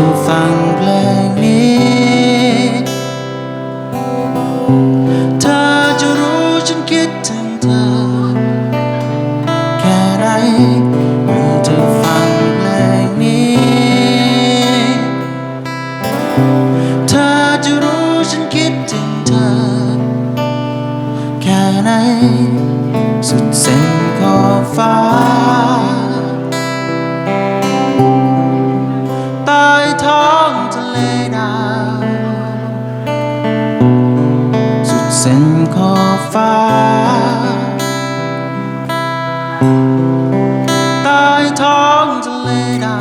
ฉันฟังเพลงนี้เธอจะรู้ฉันคิดถึงเธอ แค่ไหนเมื่อเธอฟังเพลงนี้เธอจะรู้ฉันคิดถึงเธอ แค่ไหน なยุดเส้นขอฟ้า ใต้ท้องทะเลดา